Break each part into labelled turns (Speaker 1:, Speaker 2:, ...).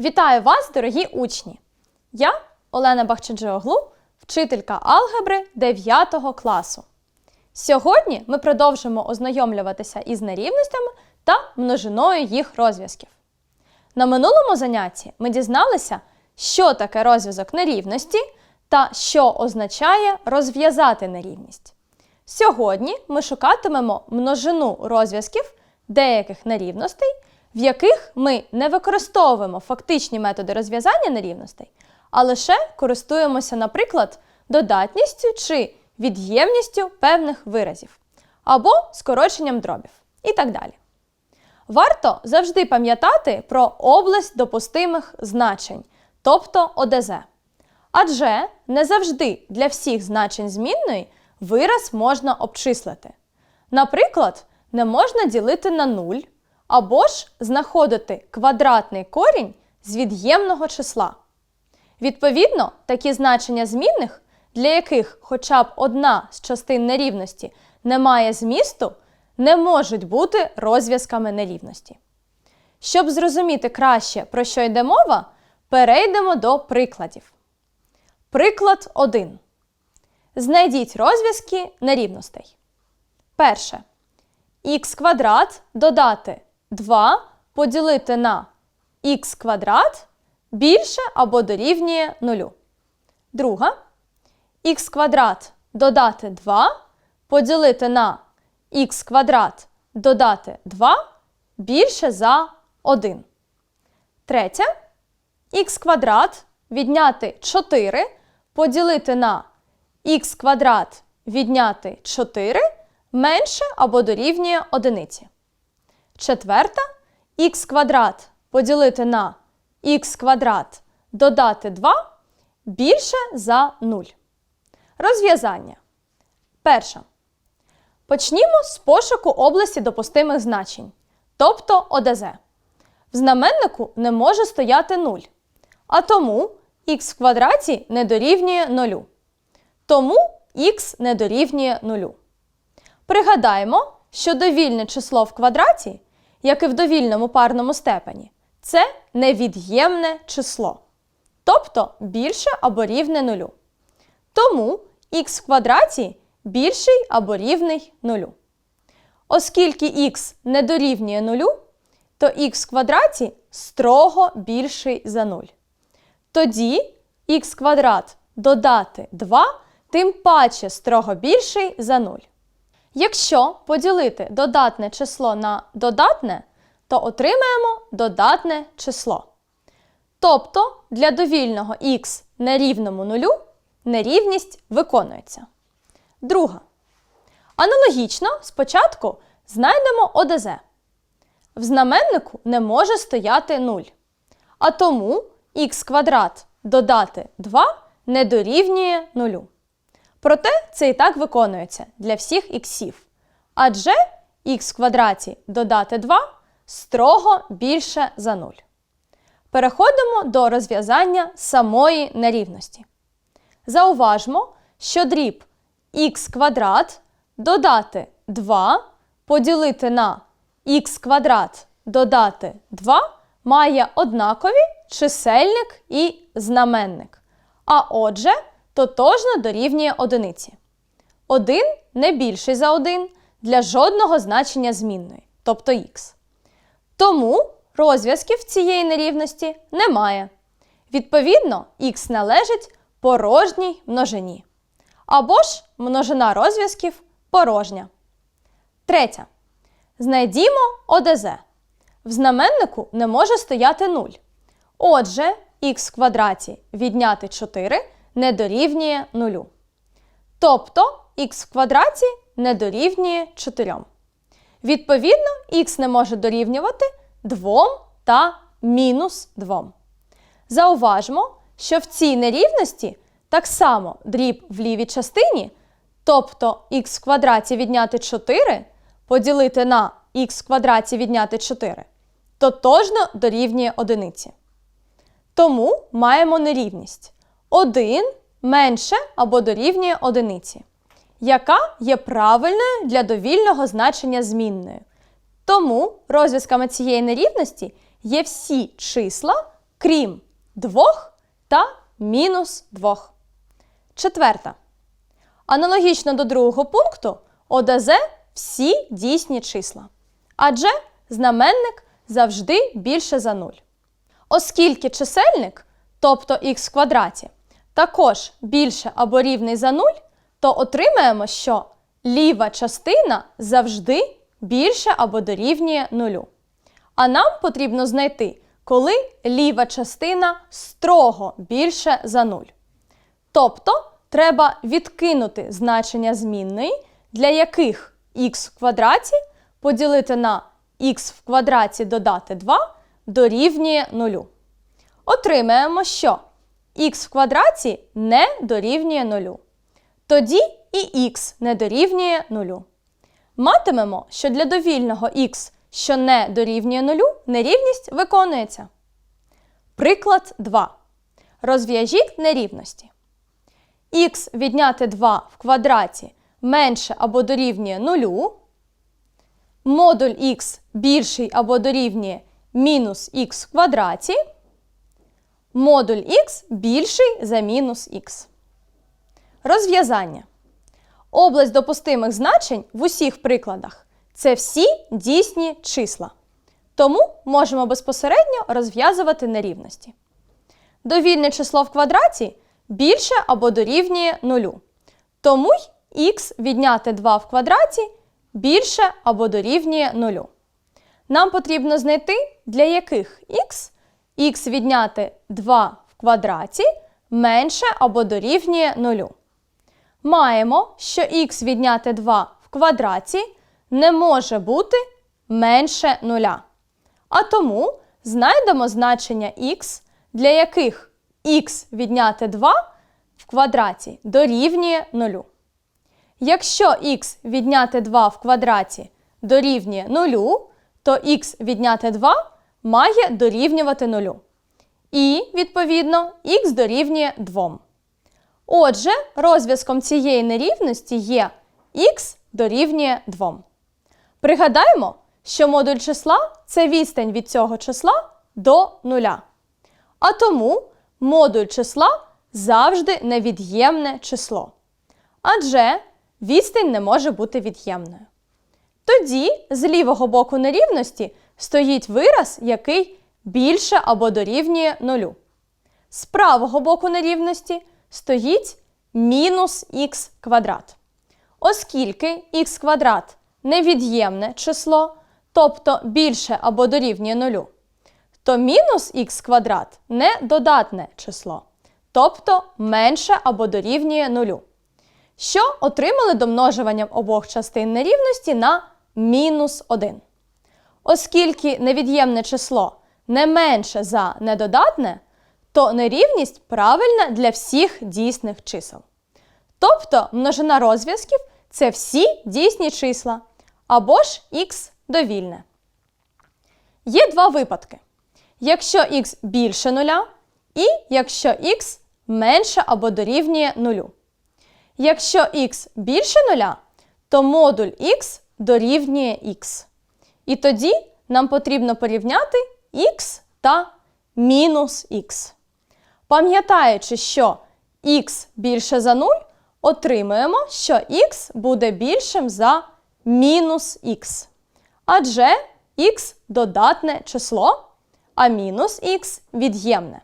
Speaker 1: Вітаю вас, дорогі учні! Я Олена Бахчаджиоглу, вчителька алгебри 9 класу. Сьогодні ми продовжимо ознайомлюватися із нерівностями та множиною їх розв'язків. На минулому занятті ми дізналися, що таке розв'язок нерівності та що означає розв'язати нерівність. Сьогодні ми шукатимемо множину розв'язків деяких нерівностей, в яких ми не використовуємо фактичні методи розв'язання нерівностей, а лише користуємося, наприклад, додатністю чи від'ємністю певних виразів або скороченням дробів і так далі. Варто завжди пам'ятати про область допустимих значень, тобто ОДЗ. Адже не завжди для всіх значень змінної вираз можна обчислити. Наприклад, не можна ділити на 0 або ж знаходити квадратний корінь з від'ємного числа. Відповідно, такі значення змінних, для яких хоча б одна з частин нерівності не має змісту, не можуть бути розв'язками нерівності. Щоб зрозуміти краще, про що йде мова, перейдемо до прикладів. Приклад 1. Знайдіть розв'язки нерівностей. Перше. х квадрат додати 2 поділити на х квадрат більше або дорівнює 0. Друга. х квадрат додати 2 поділити на х квадрат додати 2 більше за 1. Третє. х квадрат відняти 4 поділити на х квадрат відняти 4 менше або дорівнює 1. Четверта х квадрат поділити на х квадрат додати 2 більше за 0. Розв'язання. Перше. Почнімо з пошуку області допустимих значень, тобто ОДЗ. В знаменнику не може стояти 0, а тому х в квадраті не дорівнює 0. Тому х не дорівнює 0. Пригадаємо, що довільне число в квадраті, як і в довільному парному степені, це невід'ємне число, тобто більше або рівне нулю. Тому х в квадраті більший або рівний нулю. Оскільки х не дорівнює нулю, то х в квадраті строго більший за 0. Тоді х квадрат додати 2 тим паче строго більший за 0. Якщо поділити додатне число на додатне, то отримаємо додатне число. Тобто для довільного х нерівному нулю нерівність виконується. Друга. Аналогічно спочатку знайдемо ОДЗ. В знаменнику не може стояти 0. А тому х квадрат додати 2 не дорівнює 0. Проте це і так виконується для всіх іксів. Адже х квадраті додати 2 строго більше за 0. Переходимо до розв'язання самої нерівності. Зауважмо, що дріб х квадрат додати 2 поділити на х квадрат додати 2 має однакові чисельник і знаменник. А отже, тотожно дорівнює одиниці. 1 не більший за 1 для жодного значення змінної, тобто х. Тому розв'язків цієї нерівності немає. Відповідно, х належить порожній множині. Або ж множина розв'язків порожня. Третя. Знайдімо ОДЗ. В знаменнику не може стояти 0. Отже, х квадраті відняти 4 не дорівнює 0. Тобто х в квадраті не дорівнює 4. Відповідно, х не може дорівнювати 2 та мінус 2. Зауважмо, що в цій нерівності так само дріб в лівій частині, тобто х в квадраті відняти 4 поділити на х в квадраті відняти 4, тотожно дорівнює одиниці. Тому маємо нерівність 1 менше або дорівнює одиниці, яка є правильною для довільного значення змінною. Тому розв'язками цієї нерівності є всі числа крім двох та мінус двох. Четверта. Аналогічно до другого пункту ОДЗ всі дійсні числа. Адже знаменник завжди більше за 0. Оскільки чисельник, тобто х в квадраті, також більше або рівний за 0, то отримаємо, що ліва частина завжди більше або дорівнює 0. А нам потрібно знайти, коли ліва частина строго більше за 0. Тобто треба відкинути значення змінної, для яких х в квадраті поділити на х в квадраті додати 2 дорівнює 0. Отримаємо, що х в квадраті не дорівнює 0. Тоді і х не дорівнює 0. Матимемо, що для довільного х, що не дорівнює 0, нерівність виконується. Приклад 2. Розв'яжіть нерівності. х відняти 2 в квадраті менше або дорівнює 0, модуль х більший або дорівнює мінус х в квадраті, модуль х більший за мінус х. Розв'язання. Область допустимих значень в усіх прикладах це всі дійсні числа. Тому можемо безпосередньо розв'язувати нерівності. Довільне число в квадраті більше або дорівнює 0. Тому й х відняти 2 в квадраті більше або дорівнює 0. Нам потрібно знайти, для яких х х відняти 2 в квадраті менше або дорівнює 0. Маємо, що х відняти 2 в квадраті не може бути менше 0. А тому знайдемо значення х, для яких х відняти 2 в квадраті дорівнює 0. Якщо х відняти 2 в квадраті дорівнює 0, то х відняти 2 має дорівнювати 0. І, відповідно, х дорівнює 2. Отже, розв'язком цієї нерівності є х дорівнює 2. Пригадаємо, що модуль числа це відстань від цього числа до нуля. А тому модуль числа завжди невід'ємне число. Адже відстань не може бути від'ємною. Тоді з лівого боку нерівності стоїть вираз, який більше або дорівнює нулю. З правого боку нерівності стоїть мінус х квадрат. Оскільки х квадрат невід'ємне число, тобто більше або дорівнює нулю, то мінус х квадрат не додатне число, тобто менше або дорівнює нулю. Що отримали домножуванням обох частин нерівності на мінус 1. Оскільки невід'ємне число не менше за недодатне, то нерівність правильна для всіх дійсних чисел. Тобто множина розв'язків це всі дійсні числа або ж х довільне. Є два випадки. Якщо х більше нуля і якщо х менше або дорівнює нулю. Якщо х більше нуля, то модуль х дорівнює х. І тоді нам потрібно порівняти х та мінус х. Пам'ятаючи, що х більше за 0, отримуємо, що х буде більшим за мінус х. Адже х додатне число, а мінус х від'ємне.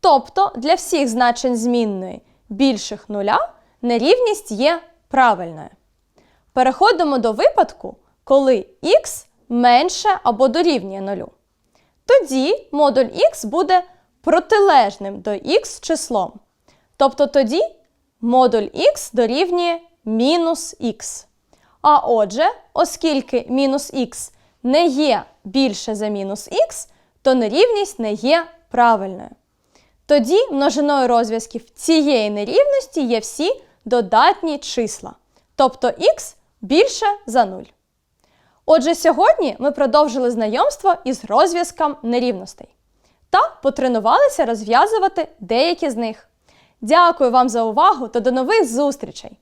Speaker 1: Тобто для всіх значень змінної більших нуля нерівність є правильною. Переходимо до випадку, коли х менше або дорівнює нулю. Тоді модуль х буде протилежним до х числом. Тобто тоді модуль х дорівнює мінус х. А отже, оскільки мінус х не є більше за мінус х, то нерівність не є правильною. Тоді множиною розв'язків цієї нерівності є всі додатні числа, тобто х більше за 0. Отже, сьогодні ми продовжили знайомство із розв'язком нерівностей та потренувалися розв'язувати деякі з них. Дякую вам за увагу та до нових зустрічей!